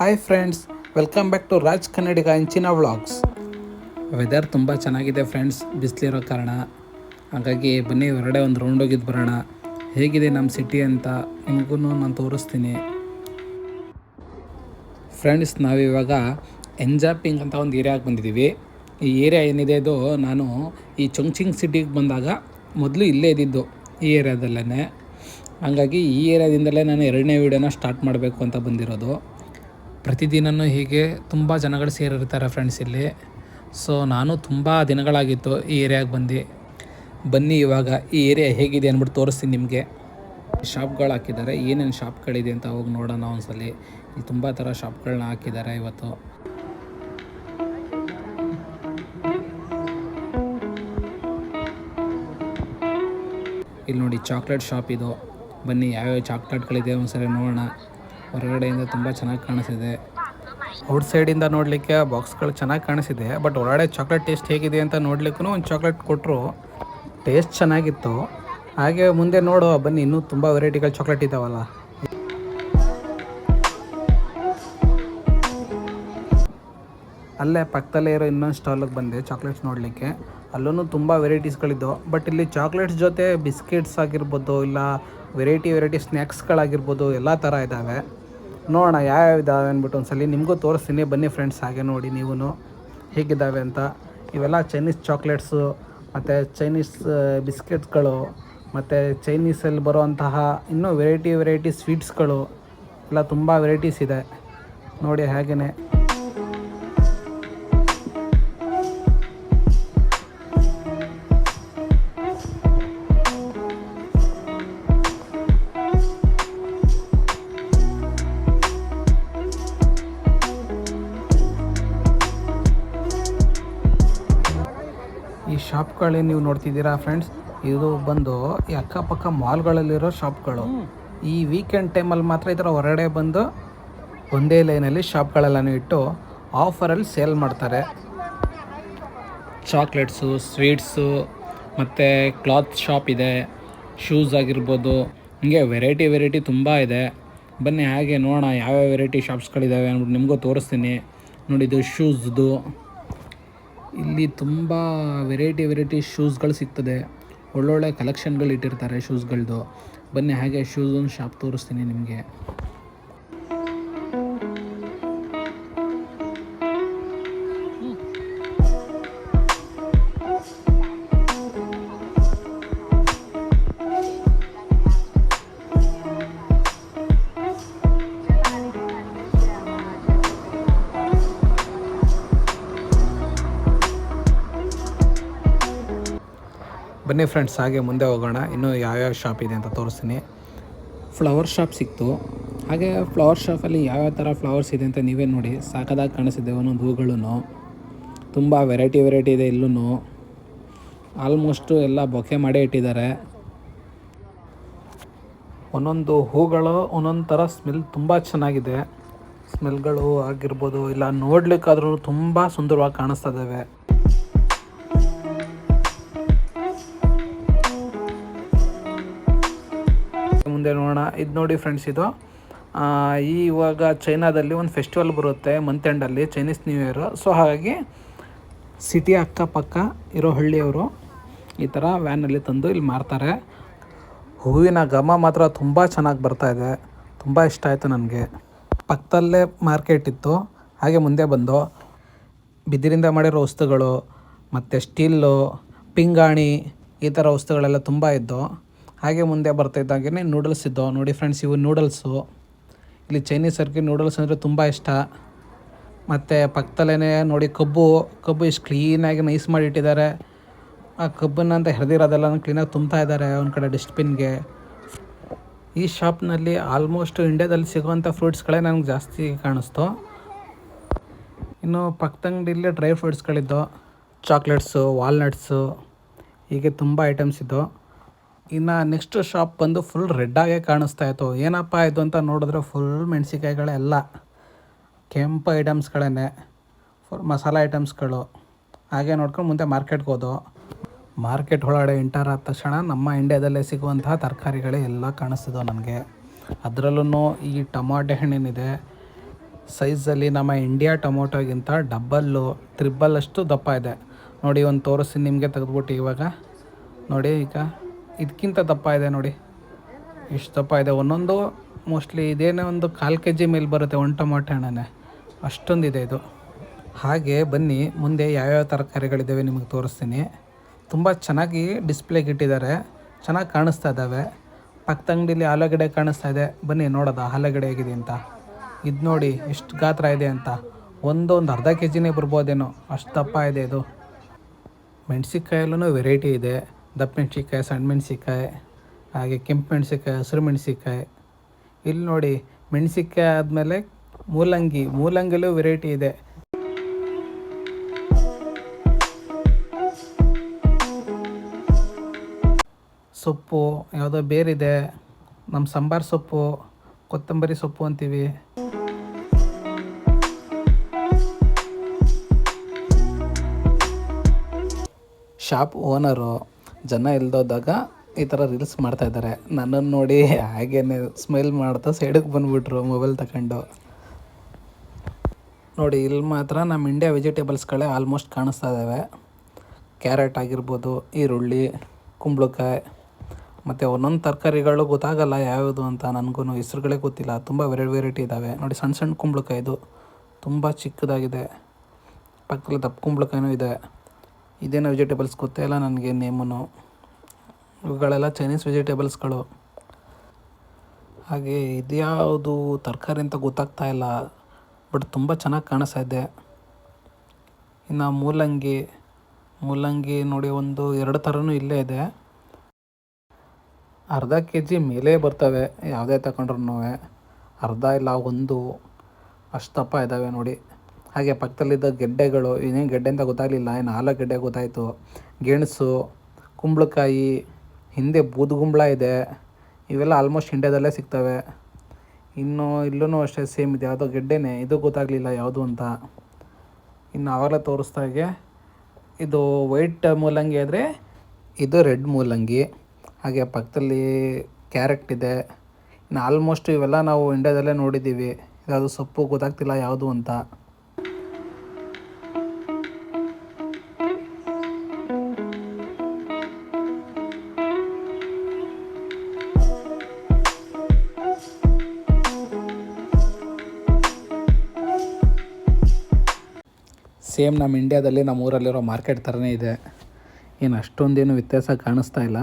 Hi friends welcome back to Raj Kannadiga ಇಂಚಿನ vlogs weather ತುಂಬ ಚೆನ್ನಾಗಿದೆ ಫ್ರೆಂಡ್ಸ್ ಬಿಸಿಲಿರೋ ಕಾರಣ. ಹಾಗಾಗಿ ಬನ್ನಿ ಹೊರಗಡೆ ಒಂದು ರೌಂಡ್ ಹೋಗಿದ್ದು ಬರೋಣ. ಹೇಗಿದೆ ನಮ್ಮ ಸಿಟಿ ಅಂತ ನಿಮಗೂ ನಾನು ತೋರಿಸ್ತೀನಿ. ಫ್ರೆಂಡ್ಸ್ ನಾವಿವಾಗ ಎಂಜಾಪಿಂಗ್ ಅಂತ ಒಂದು ಏರಿಯಾಗೆ ಬಂದಿದ್ದೀವಿ ಈ ಏರಿಯಾ ಏನಿದೆ ಅದು ನಾನು ಈ ಚೊಂಗ್ಚಿಂಗ್ ಸಿಟಿಗೆ ಬಂದಾಗ ಮೊದಲು ಇಲ್ಲೇ ಇದ್ದಿದ್ದು ಈ ಏರಿಯಾದಲ್ಲೇ ಹಾಗಾಗಿ ಈ ಏರಿಯಾದಿಂದಲೇ ನಾನು ಎರಡನೇ ವೀಡಿಯೋನ ಸ್ಟಾರ್ಟ್ ಮಾಡಬೇಕು ಅಂತ ಬಂದಿರೋದು. ಪ್ರತಿದಿನವೂ ಹೀಗೆ ತುಂಬ ಜನಗಳು ಸೇರಿರ್ತಾರೆ ಫ್ರೆಂಡ್ಸ್ ಇಲ್ಲಿ. ಸೊ ನಾನು ತುಂಬ ದಿನಗಳಾಗಿತ್ತು ಈ ಏರಿಯಾಗೆ ಬಂದು. ಬನ್ನಿ ಇವಾಗ, ಈ ಏರಿಯಾ ಹೇಗಿದೆ ಅಂದ್ಬಿಟ್ಟು ತೋರಿಸ್ತೀನಿ ನಿಮಗೆ. ಶಾಪ್ಗಳು ಹಾಕಿದ್ದಾರೆ. ಏನೇನು ಶಾಪ್ಗಳಿದೆ ಅಂತ ಹೋಗಿ ನೋಡೋಣ ಒಂದ್ಸಲಿ. ಇಲ್ಲಿ ತುಂಬ ಥರ ಶಾಪ್ಗಳನ್ನ ಹಾಕಿದ್ದಾರೆ ಇವತ್ತು. ಇಲ್ಲಿ ನೋಡಿ ಚಾಕ್ಲೇಟ್ ಶಾಪ್ ಇದು. ಬನ್ನಿ, ಯಾವ್ಯಾವ ಚಾಕ್ಲೇಟ್ಗಳಿದೆ ಒಂದ್ಸರಿ ನೋಡೋಣ. ಹೊರಗಡೆಯಿಂದ ತುಂಬ ಚೆನ್ನಾಗಿ ಕಾಣಿಸಿದೆ ಔಟ್ ಸೈಡಿಂದ ನೋಡಲಿಕ್ಕೆ ಬಾಕ್ಸ್ಗಳು ಚೆನ್ನಾಗಿ ಕಾಣಿಸಿದೆ ಬಟ್ ಒಳಗಡೆ ಚಾಕ್ಲೇಟ್ ಟೇಸ್ಟ್ ಹೇಗಿದೆ ಅಂತ ನೋಡ್ಲಿಕ್ಕೂ ಒಂದು ಚಾಕ್ಲೇಟ್ ಕೊಟ್ಟರು ಟೇಸ್ಟ್ ಚೆನ್ನಾಗಿತ್ತು. ಹಾಗೆ ಮುಂದೆ ನೋಡು, ಬನ್ನಿ, ಇನ್ನೂ ತುಂಬ ವೆರೈಟಿಗಳು ಚಾಕ್ಲೇಟ್ ಇದ್ದಾವಲ್ಲ ಅಲ್ಲೇ ಪಕ್ಕದಲ್ಲೇ ಇರೋ ಇನ್ನೊಂದು ಸ್ಟಾಲಿಗೆ ಬಂದೆ ಚಾಕ್ಲೇಟ್ಸ್ ನೋಡಲಿಕ್ಕೆ. ಅಲ್ಲೂ ತುಂಬ ವೆರೈಟೀಸ್ಗಳಿದ್ದವು ಬಟ್ ಇಲ್ಲಿ ಚಾಕ್ಲೇಟ್ಸ್ ಜೊತೆ ಬಿಸ್ಕೆಟ್ಸ್ ಆಗಿರ್ಬೋದು, ಇಲ್ಲ ವೆರೈಟಿ ವೆರೈಟಿ ಸ್ನ್ಯಾಕ್ಸ್ಗಳಾಗಿರ್ಬೋದು ಎಲ್ಲ ಥರ ಇದ್ದಾವೆ ನೋಡೋಣ ಯಾವ್ಯಾವ ಇದಾವೆ ಅಂದ್ಬಿಟ್ಟು ಒಂದ್ಸಲಿ. ನಿಮಗೂ ತೋರಿಸ್ತೀನಿ. ಬನ್ನಿ ಫ್ರೆಂಡ್ಸ್ ಹಾಗೆ ನೋಡಿ ನೀವೂ ಹೇಗಿದ್ದಾವೆ ಅಂತ. ಇವೆಲ್ಲ ಚೈನೀಸ್ ಚಾಕ್ಲೇಟ್ಸು ಮತ್ತು ಚೈನೀಸ್ ಬಿಸ್ಕೆಟ್ಸ್ಗಳು ಮತ್ತು ಚೈನೀಸಲ್ಲಿ ಬರುವಂತಹ ಇನ್ನೂ ವೆರೈಟಿ ವೆರೈಟಿ ಸ್ವೀಟ್ಸ್ಗಳು ಎಲ್ಲ ತುಂಬ ವೆರೈಟೀಸ್ ಇದೆ. ನೋಡಿ ಹಾಗೆಯೇ ಶಾಪ್ಗಳೇ ನೀವು ನೋಡ್ತಿದ್ದೀರಾ ಫ್ರೆಂಡ್ಸ್? ಇದು ಬಂದು ಈ ಅಕ್ಕಪಕ್ಕ ಮಾಲ್ಗಳಲ್ಲಿರೋ ಶಾಪ್ಗಳು. ಈ ವೀಕೆಂಡ್ ಟೈಮಲ್ಲಿ ಮಾತ್ರ ಈ ಥರ ಹೊರಗಡೆ ಬಂದು ಒಂದೇ ಲೈನಲ್ಲಿ ಶಾಪ್ಗಳೆಲ್ಲನೂ ಇಟ್ಟು ಆಫರಲ್ಲಿ ಸೇಲ್ ಮಾಡ್ತಾರೆ. ಚಾಕ್ಲೇಟ್ಸು ಸ್ವೀಟ್ಸು ಮತ್ತು ಕ್ಲಾತ್ ಶಾಪ್ ಇದೆ. ಶೂಸ್ ಆಗಿರ್ಬೋದು. ಹಿಂಗೆ ವೆರೈಟಿ ವೆರೈಟಿ ತುಂಬ ಇದೆ. ಬನ್ನಿ ಹಾಗೆ ನೋಡೋಣ ಯಾವ್ಯಾವ ವೆರೈಟಿ ಶಾಪ್ಸ್ಗಳಿದ್ದಾವೆ ಅಂದ್ಬಿಟ್ಟು ನಿಮಗೂ ತೋರಿಸ್ತೀನಿ. ನೋಡಿದ್ದು ಶೂಸ್ದು ಇಲ್ಲಿ ತುಂಬ ವೆರೈಟಿ ವೆರೈಟಿ ಶೂಸ್ಗಳು ಸಿಗ್ತದೆ. ಒಳ್ಳೊಳ್ಳೆ ಕಲೆಕ್ಷನ್ಗಳು ಇಟ್ಟಿರ್ತಾರೆ ಶೂಸ್ಗಳದ್ದು ಬನ್ನಿ, ಹಾಗೆ ಶೂಸ್ ಒಂದು ಶಾಪ್ ತೋರಿಸ್ತೀನಿ ನಿಮಗೆ. ಬನ್ನಿ ಫ್ರೆಂಡ್ಸ್ ಹಾಗೆ ಮುಂದೆ ಹೋಗೋಣ. ಇನ್ನೂ ಯಾವ್ಯಾವ ಶಾಪ್ ಇದೆ ಅಂತ ತೋರಿಸ್ತೀನಿ. ಫ್ಲವರ್ ಶಾಪ್ ಸಿಕ್ತು. ಹಾಗೆ ಫ್ಲವರ್ ಶಾಪಲ್ಲಿ ಯಾವ್ಯಾವ ಥರ ಫ್ಲವರ್ಸ್ ಇದೆ ಅಂತ ನೀವೇ ನೋಡಿ. ಸಾಕದಾಗಿ ಕಾಣಿಸಿದೆ ಒಂದೊಂದು ಹೂಗಳೂ ತುಂಬ ವೆರೈಟಿ ವೆರೈಟಿ ಇದೆ ಇಲ್ಲೂ ಆಲ್ಮೋಸ್ಟು ಎಲ್ಲ ಬೊಕೆ ಮಾಡೇ ಇಟ್ಟಿದ್ದಾರೆ. ಒಂದೊಂದು ಹೂಗಳು, ಒಂದೊಂದು ಥರ ಸ್ಮೆಲ್ ತುಂಬ ಚೆನ್ನಾಗಿದೆ. ಸ್ಮೆಲ್ಗಳು ಆಗಿರ್ಬೋದು, ಇಲ್ಲ ನೋಡಲಿಕ್ಕಾದ್ರೂ ತುಂಬ ಸುಂದರವಾಗಿ ಕಾಣಿಸ್ತಾ ಇದ್ದಾವೆ ಮುಂದೆ ನೋಡೋಣ. ಇದು ನೋಡಿ ಫ್ರೆಂಡ್ಸ್ ಇದು. ಈ ಇವಾಗ ಚೈನಾದಲ್ಲಿ ಒಂದು ಫೆಸ್ಟಿವಲ್ ಬರುತ್ತೆ ಮಂತ್ ಎಂಡಲ್ಲಿ ಚೈನೀಸ್ ನ್ಯೂ ಇಯರ್ ಸೊ ಹಾಗಾಗಿ ಸಿಟಿ ಅಕ್ಕಪಕ್ಕ ಇರೋ ಹಳ್ಳಿಯವರು ಈ ಥರ ವ್ಯಾನಲ್ಲಿ ತಂದು ಇಲ್ಲಿ ಮಾರ್ತಾರೆ. ಹೂವಿನ ಘಮ ಮಾತ್ರ ತುಂಬ ಚೆನ್ನಾಗಿ ಬರ್ತಾ ಇದೆ. ತುಂಬ ಇಷ್ಟ ಆಯಿತು ನನಗೆ. ಪಕ್ಕದಲ್ಲೇ ಮಾರ್ಕೆಟ್ ಇತ್ತು. ಹಾಗೆ ಮುಂದೆ ಬಂದು ಬಿದಿರಿಂದ ಮಾಡಿರೋ ವಸ್ತುಗಳು, ಮತ್ತು ಸ್ಟೀಲು ಪಿಂಗಾಣಿ ಈ ಥರ ವಸ್ತುಗಳೆಲ್ಲ ತುಂಬ ಇದ್ದವು ಹಾಗೆ ಮುಂದೆ ಬರ್ತಾ ಇದ್ದಾಗೆ ನೂಡಲ್ಸ್ ಇದ್ದವು ನೋಡಿ ಫ್ರೆಂಡ್ಸ್ ಇವು ನೂಡಲ್ಸು ಇಲ್ಲಿ ಚೈನೀಸ್ ಅವ್ರಿಗೆ ನೂಡಲ್ಸ್ ಅಂದರೆ ತುಂಬ ಇಷ್ಟ. ಮತ್ತು ಪಕ್ಕದಲ್ಲೇ ನೋಡಿ ಕಬ್ಬು. ಕಬ್ಬು ಇಷ್ಟು ಕ್ಲೀನಾಗಿ ನೈಸ್ ಮಾಡಿಟ್ಟಿದ್ದಾರೆ ಆ ಕಬ್ಬನ್ನ ಅಂತ ಹೆರೆದಿರೋದೆಲ್ಲ ಕ್ಲೀನಾಗಿ ತುಂಬ್ತಾ ಇದ್ದಾರೆ ಒಂದು ಕಡೆ ಡಸ್ಟ್ಬಿನ್ಗೆ ಈ ಶಾಪ್ನಲ್ಲಿ ಆಲ್ಮೋಸ್ಟ್ ಇಂಡ್ಯಾದಲ್ಲಿ ಸಿಗುವಂಥ ಫ್ರೂಟ್ಸ್ಗಳೇ ನನಗೆ ಜಾಸ್ತಿ ಕಾಣಿಸ್ತು. ಇನ್ನು ಪಕ್ಕದಂಗಡಿಲ್ಲೇ ಡ್ರೈ ಫ್ರೂಟ್ಸ್ಗಳಿದ್ದು ಚಾಕ್ಲೇಟ್ಸು ವಾಲ್ನಟ್ಸು ಹೀಗೆ ತುಂಬ ಐಟಮ್ಸ್ ಇದ್ದು ಇನ್ನು ನೆಕ್ಸ್ಟ್ ಶಾಪ್ ಬಂದು ಫುಲ್ ರೆಡ್ಡಾಗೇ ಕಾಣಿಸ್ತಾ ಇತ್ತು. ಏನಪ್ಪ ಇದು ಅಂತ ನೋಡಿದ್ರೆ ಫುಲ್ ಮೆಣಸಿಕಾಯಿಗಳೆಲ್ಲ ಕೆಂಪು ಐಟಮ್ಸ್ಗಳೇ ಫುಲ್ ಮಸಾಲ ಐಟಮ್ಸ್ಗಳು ಹಾಗೆ ನೋಡ್ಕೊಂಡು ಮುಂದೆ ಮಾರ್ಕೆಟ್ಗೆ ಹೋದೋ. ಮಾರ್ಕೆಟ್ ಒಳಗಡೆ ಎಂಟರ್ ಆದ ತಕ್ಷಣ ನಮ್ಮ ಇಂಡ್ಯಾದಲ್ಲೇ ಸಿಗುವಂತಹ ತರಕಾರಿಗಳೇ ಎಲ್ಲ ಕಾಣಿಸ್ತಿದ್ದವು ನನಗೆ ಅದರಲ್ಲೂ ಈ ಟೊಮಾಟೆ ಹಣ್ಣಿನಿದೆ. ಸೈಜಲ್ಲಿ ನಮ್ಮ ಇಂಡಿಯಾ ಟೊಮೊಟೊಗಿಂತ ಡಬ್ಬಲ್ಲು ತ್ರಿಬ್ಬಲ್ ಅಷ್ಟು ದಪ್ಪ ಇದೆ. ನೋಡಿ ಒಂದು ತೋರಿಸಿ ನಿಮಗೆ ತೆಗೆದ್ಬಿಟ್ಟು ಇವಾಗ. ನೋಡಿ ಈಗ. ಇದಕ್ಕಿಂತ ದಪ್ಪ ಇದೆ ನೋಡಿ. ಇಷ್ಟು ದಪ್ಪ ಇದೆ. ಒಂದೊಂದು ಮೋಸ್ಟ್ಲಿ ಇದೇನೇ ಒಂದು ಕಾಲು ಕೆ ಜಿ ಮೇಲೆ ಬರುತ್ತೆ ಒಂದು ಟೊಮಾಟೊ ಹಣ್ಣನೇ ಅಷ್ಟೊಂದಿದೆ ಇದು. ಹಾಗೆ ಬನ್ನಿ, ಮುಂದೆ ಯಾವ್ಯಾವ ತರಕಾರಿಗಳಿದ್ದಾವೆ ನಿಮಗೆ ತೋರಿಸ್ತೀನಿ. ತುಂಬ ಚೆನ್ನಾಗಿ ಡಿಸ್ಪ್ಲೇಗೆ ಇಟ್ಟಿದ್ದಾರೆ. ಚೆನ್ನಾಗಿ ಕಾಣಿಸ್ತಾ ಇದ್ದಾವೆ ಪಕ್ಕದ ಅಂಗಡಿಲಿ ಆಲೂಗಡ್ಡೆ ಕಾಣಿಸ್ತಾ ಇದೆ. ಬನ್ನಿ ನೋಡೋದ ಆಲೂಗಡೆ ಹೇಗಿದೆ ಅಂತ. ಇದು ನೋಡಿ ಎಷ್ಟು ಗಾತ್ರ ಇದೆ ಅಂತ. ಒಂದೊಂದು ಅರ್ಧ ಕೆ ಜಿನೇ ಬರ್ಬೋದೇನೋ. ಅಷ್ಟು ದಪ್ಪ ಇದೆ ಇದು. ಮೆಣಸಿನ್ಕಾಯಲ್ಲೂ ವೆರೈಟಿ ಇದೆ. ದಪ್ಪ ಮೆಣಸಿನ್ಕಾಯಿ ಸಣ್ಣ ಮೆಣಸಿನ್ಕಾಯಿ ಹಾಗೆ ಕೆಂಪು ಮೆಣಸಿನ್ಕಾಯಿ ಹಸಿರು ಮೆಣಸಿನ್ಕಾಯಿ ಇಲ್ಲಿ ನೋಡಿ ಮೆಣಸಿನ್ಕಾಯಿ ಆದಮೇಲೆ ಮೂಲಂಗಿ, ಮೂಲಂಗಿಲೂ ವೆರೈಟಿ ಇದೆ. ಸೊಪ್ಪು ಯಾವುದೋ ಬೇರಿದೆ, ನಮ್ಮ ಸಾಂಬಾರು ಸೊಪ್ಪು, ಕೊತ್ತಂಬರಿ ಸೊಪ್ಪು ಅಂತೀವಿ. ಶಾಪ್ ಓನರು ಜನ ಇಲ್ದೋದಾಗ ಈ ಥರ ರೀಲ್ಸ್ ಮಾಡ್ತಾಯಿದ್ದಾರೆ ನನ್ನನ್ನು ನೋಡಿ ಹಾಗೇನೆ ಸ್ಮೈಲ್ ಮಾಡ್ತಾ ಸೈಡಿಗೆ ಬಂದುಬಿಟ್ರು ಮೊಬೈಲ್ ತಗೊಂಡು ನೋಡಿ, ಇಲ್ಲಿ ಮಾತ್ರ ನಮ್ಮ ಇಂಡಿಯಾ ವೆಜಿಟೇಬಲ್ಸ್ಗಳೇ ಆಲ್ಮೋಸ್ಟ್ ಕಾಣಿಸ್ತಾ ಇದ್ದಾವೆ ಕ್ಯಾರೆಟ್ ಆಗಿರ್ಬೋದು, ಈರುಳ್ಳಿ, ಕುಂಬಳಕಾಯಿ, ಮತ್ತು ಒಂದೊಂದು ತರಕಾರಿಗಳು ಗೊತ್ತಾಗಲ್ಲ ಯಾವುದು ಅಂತ ನನಗೂ ಹೆಸ್ರುಗಳೇ ಗೊತ್ತಿಲ್ಲ. ತುಂಬ ವೆರೈಟಿ ವೆರೈಟಿ ಇದ್ದಾವೆ ನೋಡಿ, ಸಣ್ಣ ಸಣ್ಣ ಕುಂಬಳಕಾಯಿ ಇದು ತುಂಬ ಚಿಕ್ಕದಾಗಿದೆ. ಪಕ್ಕದಲ್ಲಿ ದಪ್ಪ ಕುಂಬಳಕಾಯಿನೂ ಇದೆ. ಇದೇನೋ ವೆಜಿಟೇಬಲ್ಸ್ ಗೊತ್ತೇ ಇಲ್ಲ, ನನಗೆ ನೇಮನು ಇವುಗಳೆಲ್ಲ ಚೈನೀಸ್ ವೆಜಿಟೇಬಲ್ಸ್ಗಳು ಹಾಗೆ ಇದ್ಯಾವುದು ತರಕಾರಿ ಅಂತ ಗೊತ್ತಾಗ್ತಾ ಇಲ್ಲ ಬಟ್ ತುಂಬ ಚೆನ್ನಾಗಿ ಕಾಣಿಸ್ತಾ ಇದೆ. ಇನ್ನು ಮೂಲಂಗಿ ಮೂಲಂಗಿ ನೋಡಿ ಒಂದು ಎರಡು ಥರನೂ ಇಲ್ಲೇ ಇದೆ. ಅರ್ಧ ಕೆ ಜಿ ಮೇಲೆ ಬರ್ತವೆ, ಯಾವುದೇ ತಗೊಂಡ್ರೂ ಅರ್ಧ ಇಲ್ಲ, ಒಂದು. ಅಷ್ಟು ದಪ್ಪ ಇದ್ದಾವೆ ನೋಡಿ. ಹಾಗೆ ಪಕ್ಕದಲ್ಲಿದ್ದ ಗೆಡ್ಡೆಗಳು ಏನೇನು ಗೆಡ್ಡೆ ಅಂತ ಗೊತ್ತಾಗಲಿಲ್ಲ, ಏನು ಆಲೂಗೆಡ್ಡೆ ಗೊತ್ತಾಯಿತು. ಗೆಣಸು, ಕುಂಬಳಕಾಯಿ, ಹಿಂದೆ ಬೂದುಗುಂಬಳ ಇದೆ. ಇವೆಲ್ಲ ಆಲ್ಮೋಸ್ಟ್ ಇಂಡ್ಯಾದಲ್ಲೇ ಸಿಗ್ತವೆ. ಇನ್ನು ಇಲ್ಲೂ ಅಷ್ಟೇ ಸೇಮ್ ಇದೆ. ಯಾವುದೋ ಗೆಡ್ಡೆನೇ, ಇದು ಗೊತ್ತಾಗಲಿಲ್ಲ ಯಾವುದು ಅಂತ. ಇನ್ನು ಅವಾಗಲೇ ತೋರಿಸ್ದಾಗೆ ಇದು. ವೈಟ್ ಮೂಲಂಗಿ ಆದರೆ ಇದು ರೆಡ್ ಮೂಲಂಗಿ. ಹಾಗೆ ಪಕ್ಕದಲ್ಲಿ ಕ್ಯಾರೆಟ್ ಇದೆ. ಇನ್ನು ಆಲ್ಮೋಸ್ಟ್ ಇವೆಲ್ಲ ನಾವು ಇಂಡ್ಯಾದಲ್ಲೇ ನೋಡಿದ್ದೀವಿ. ಯಾವುದು ಸೊಪ್ಪು ಗೊತ್ತಾಗ್ತಿಲ್ಲ ಯಾವುದು ಅಂತ. ಸೇಮ್ ನಮ್ಮ ಇಂಡ್ಯಾದಲ್ಲಿ ನಮ್ಮ ಊರಲ್ಲಿರೋ ಮಾರ್ಕೆಟ್ ಥರನೇ ಇದೆ. ಏನು ಅಷ್ಟೊಂದೇನು ವ್ಯತ್ಯಾಸ ಕಾಣಿಸ್ತಾ ಇಲ್ಲ.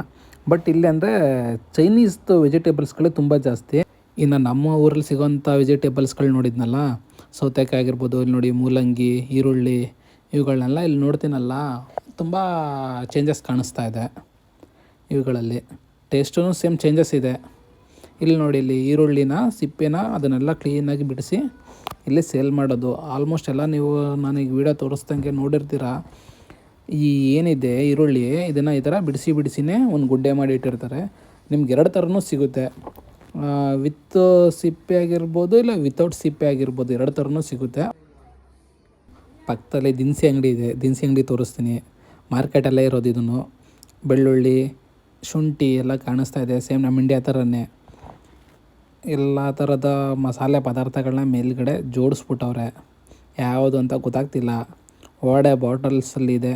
ಬಟ್ ಇಲ್ಲಿ ಅಂದರೆ ಚೈನೀಸ್ದು ವೆಜಿಟೇಬಲ್ಸ್ಗಳೇ ತುಂಬ ಜಾಸ್ತಿ. ಇನ್ನು ನಮ್ಮ ಊರಲ್ಲಿ ಸಿಗೋಂಥ ವೆಜಿಟೇಬಲ್ಸ್ಗಳು ನೋಡಿದ್ನಲ್ಲ? ಸೌತೆಕಾಯಿ ಆಗಿರ್ಬೋದು, ಇಲ್ಲಿ ನೋಡಿ ಮೂಲಂಗಿ, ಈರುಳ್ಳಿ ಇವುಗಳನ್ನೆಲ್ಲ ಇಲ್ಲಿ ನೋಡ್ತೀನಲ್ಲ? ತುಂಬ ಚೇಂಜಸ್ ಕಾಣಿಸ್ತಾ ಇದೆ ಇವುಗಳಲ್ಲಿ. ಟೇಸ್ಟೂ ಸೇಮ್ ಚೇಂಜಸ್ ಇದೆ. ಇಲ್ಲಿ ನೋಡಿ, ಇಲ್ಲಿ ಈರುಳ್ಳಿನ, ಸಿಪ್ಪೆನ ಅದನ್ನೆಲ್ಲ ಕ್ಲೀನಾಗಿ ಬಿಡಿಸಿ ಇಲ್ಲಿ ಸೇಲ್ ಮಾಡೋದು. ಆಲ್ಮೋಸ್ಟ್ ಎಲ್ಲ ನೀವು ನನಗೆ ವಿಡಿಯೋ ತೋರಿಸ್ದಂಗೆ ನೋಡಿರ್ತೀರ. ಈ ಏನಿದೆ ಈರುಳ್ಳಿ, ಇದನ್ನು ಈ ಥರ ಬಿಡಿಸಿ ಬಿಡಿಸಿನೇ ಒಂದು ಗುಡ್ಡೆ ಮಾಡಿ ಇಟ್ಟಿರ್ತಾರೆ. ನಿಮ್ಗೆ ಎರಡು ಥರನೂ ಸಿಗುತ್ತೆ. ವಿತ್ ಸಿಪ್ಪೆ ಆಗಿರ್ಬೋದು ಇಲ್ಲ ವಿತೌಟ್ ಸಿಪ್ಪೆ ಆಗಿರ್ಬೋದು ಎರಡು ಥರನೂ ಸಿಗುತ್ತೆ. ಪಕ್ಕದಲ್ಲಿ ದಿನಸಿ ಅಂಗಡಿ ಇದೆ. ದಿನಸಿ ಅಂಗಡಿ ತೋರಿಸ್ತೀನಿ. ಮಾರ್ಕೆಟಲ್ಲೇ ಇರೋದು ಇದನ್ನು. ಬೆಳ್ಳುಳ್ಳಿ, ಶುಂಠಿ ಎಲ್ಲ ಕಾಣಿಸ್ತಾ ಇದೆ. ಸೇಮ್ ನಮ್ಮ ಇಂಡಿಯಾ ಥರನೇ ಎಲ್ಲ ಥರದ ಮಸಾಲೆ ಪದಾರ್ಥಗಳನ್ನ ಮೇಲ್ಗಡೆ ಜೋಡಿಸ್ಬಿಟ್ಟವ್ರೆ. ಯಾವುದು ಅಂತ ಗೊತ್ತಾಗ್ತಿಲ್ಲ. ಒಡೆ ಬಾಟಲ್ಸಲ್ಲಿದೆ.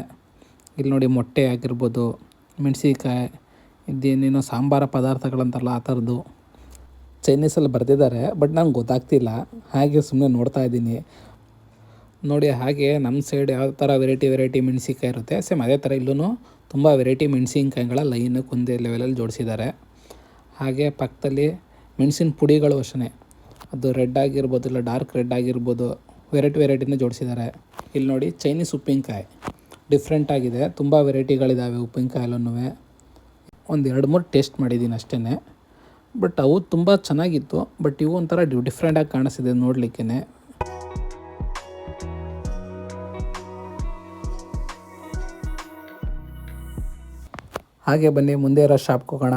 ಇಲ್ಲಿ ನೋಡಿ ಮೊಟ್ಟೆ ಆಗಿರ್ಬೋದು, ಮೆಣಸಿನ್ಕಾಯಿ, ಇದೇನೇನೋ ಸಾಂಬಾರ ಪದಾರ್ಥಗಳಂತಲ್ಲ ಆ ಥರದ್ದು. ಚೈನೀಸಲ್ಲಿ ಬರೆದಿದ್ದಾರೆ, ಬಟ್ ನಂಗೆ ಗೊತ್ತಾಗ್ತಿಲ್ಲ. ಹಾಗೆ ಸುಮ್ಮನೆ ನೋಡ್ತಾ ಇದ್ದೀನಿ. ನೋಡಿ ಹಾಗೆ ನಮ್ಮ ಸೈಡ್ ಯಾವ ಥರ ವೆರೈಟಿ ವೆರೈಟಿ ಮೆಣಸಿನ್ಕಾಯಿ ಇರುತ್ತೆ, ಸೇಮ್ ಅದೇ ಥರ ಇಲ್ಲೂ ತುಂಬ ವೆರೈಟಿ ಮೆಣಸಿನ್ಕಾಯಿಗಳ ಲೈನಕ್ಕೆ ಒಂದೇ ಲೆವೆಲಲ್ಲಿ ಜೋಡಿಸಿದ್ದಾರೆ. ಹಾಗೆ ಪಕ್ಕದಲ್ಲಿ ಮೆಣಸಿನ ಪುಡಿಗಳು ಅಷ್ಟೇ ಅದು ರೆಡ್ ಆಗಿರ್ಬೋದು ಇಲ್ಲ ಡಾರ್ಕ್ ರೆಡ್ ಆಗಿರ್ಬೋದು ವೆರೈಟಿ ವೆರೈಟಿನೇ ಜೋಡಿಸಿದ್ದಾರೆ. ಇಲ್ಲಿ ನೋಡಿ ಚೈನೀಸ್ ಉಪ್ಪಿನಕಾಯಿ. ಡಿಫ್ರೆಂಟ್ ಆಗಿದೆ. ತುಂಬ ವೆರೈಟಿಗಳಿದ್ದಾವೆ ಉಪ್ಪಿನಕಾಯಲ್ಲೂ ಒಂದು ಎರಡು ಮೂರು ಟೇಸ್ಟ್ ಮಾಡಿದ್ದೀನಿ ಅಷ್ಟೇ ಬಟ್ ಅವು ತುಂಬ ಚೆನ್ನಾಗಿತ್ತು. ಬಟ್ ಇವು ಒಂಥರ ಡಿಫ್ರೆಂಟಾಗಿ ಕಾಣಿಸ್ತಿದೆ ನೋಡಲಿಕ್ಕೆ ಹಾಗೆ ಬನ್ನಿ ಮುಂದೆ ಇರೋ ಶಾಪ್ಗೆ ಹೋಗೋಣ.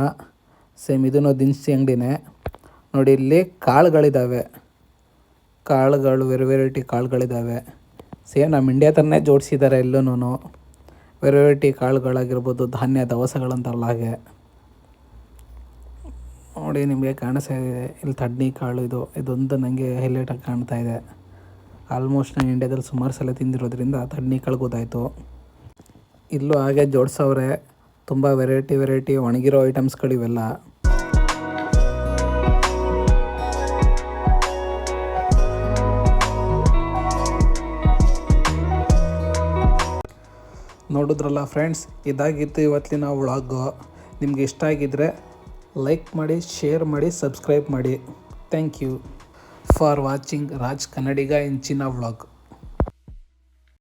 ಸೇಮ್ ಇದನ್ನು ದಿನಸಿ ಅಂಗಡಿನೇ. ನೋಡಿ, ಇಲ್ಲಿ ಕಾಳುಗಳಿದ್ದಾವೆ ಕಾಳುಗಳು ವೆರೈ ವೆರೈಟಿ ಕಾಳುಗಳಿದ್ದಾವೆ ಸೇಮ್ ನಮ್ಮ ಇಂಡಿಯಾ ಥರನೇ ಜೋಡಿಸಿದ್ದಾರೆ ಎಲ್ಲೂ ವೆರೈಟಿ ಕಾಳುಗಳಾಗಿರ್ಬೋದು, ಧಾನ್ಯ ದವಸಗಳಂತಲ್ಲ ಹಾಗೆ. ನೋಡಿ, ನಿಮಗೆ ಕಾಣಿಸ್ತಾ ಇದೆ ಇಲ್ಲಿ ತಡ್ನಿ ಕಾಳು ಇದು. ಇದೊಂದು ನನಗೆ ಹೈಲೈಟಾಗಿ ಕಾಣ್ತಾ ಇದೆ. ಆಲ್ಮೋಸ್ಟ್ ನಾನು ಇಂಡಿಯಾದಲ್ಲಿ ಸುಮಾರು ಸಲ ತಿಂದಿರೋದ್ರಿಂದ ತಡ್ನಿ ಕಾಳು ಗೊತ್ತಾಯಿತು. ಇಲ್ಲೂ ಹಾಗೆ ಜೋಡಿಸೋರೆ ತುಂಬ ವೆರೈಟಿ ವೆರೈಟಿ ಒಣಗಿರೋ ಐಟಮ್ಸ್ಗಳಿವೆಲ್ಲ ನೋಡಿದ್ರಲ್ಲ ಫ್ರೆಂಡ್ಸ್ ಇದಾಗಿತ್ತು ಇವತ್ತಿನ ವ್ಲಾಗು ನಿಮ್ಗೆ ಇಷ್ಟ ಆಗಿದ್ದರೆ ಲೈಕ್ ಮಾಡಿ ಶೇರ್ ಮಾಡಿ ಸಬ್ಸ್ಕ್ರೈಬ್ ಮಾಡಿ. Thank you for watching Raj Kannadiga ಇಂಚಿನ ವ್ಲಾಗ್